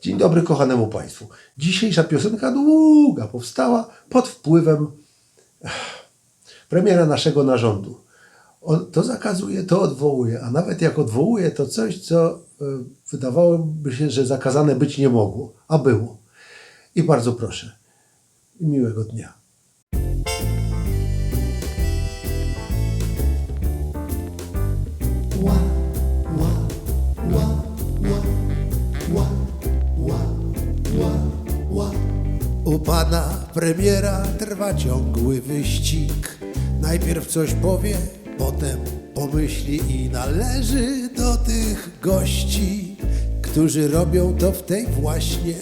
Dzień dobry kochanemu Państwu. Dzisiejsza piosenka długa powstała pod wpływem premiera naszego narządu. On to zakazuje, to odwołuje, a nawet jak odwołuje, to coś, co y, wydawałoby się, że zakazane być nie mogło, a było. I bardzo proszę, miłego dnia. Pana premiera trwa ciągły wyścig. Najpierw coś powie, potem pomyśli i należy do tych gości, którzy robią to w tej właśnie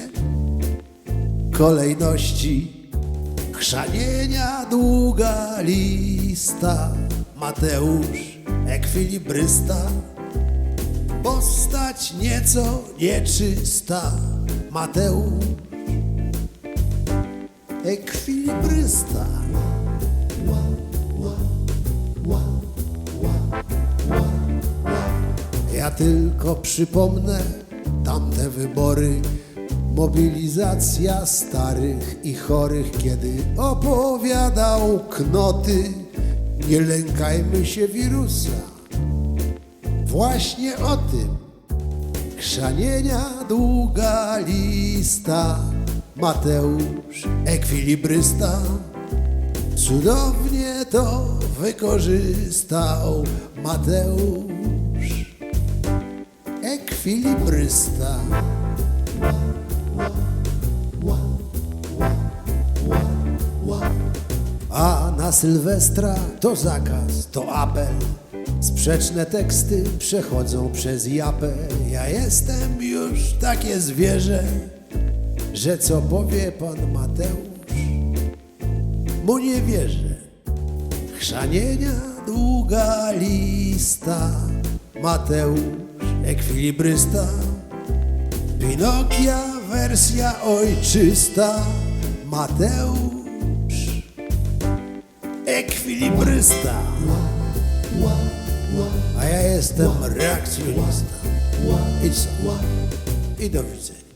kolejności. Chrzanienia długa lista, Mateusz ekwilibrysta, postać nieco nieczysta, Mateusz ekwilibrysta. Ja tylko przypomnę tamte wybory, mobilizacja starych i chorych, kiedy opowiadał knoty, nie lękajmy się wirusa. Właśnie o tym Chrzanienia długa lista Mateusz ekwilibrysta Cudownie to wykorzystał. Mateusz ekwilibrysta. A na Sylwestra to zakaz, to apel. Sprzeczne teksty przechodzą przez japę. Ja jestem już takie zwierzę Że co powie pan Mateusz? Mu nie wierzę. Chrzanienia długa lista. Mateusz ekwilibrysta. Pinokia wersja ojczysta. Mateusz ekwilibrysta. A ja jestem reakcjonista. I co? I do widzenia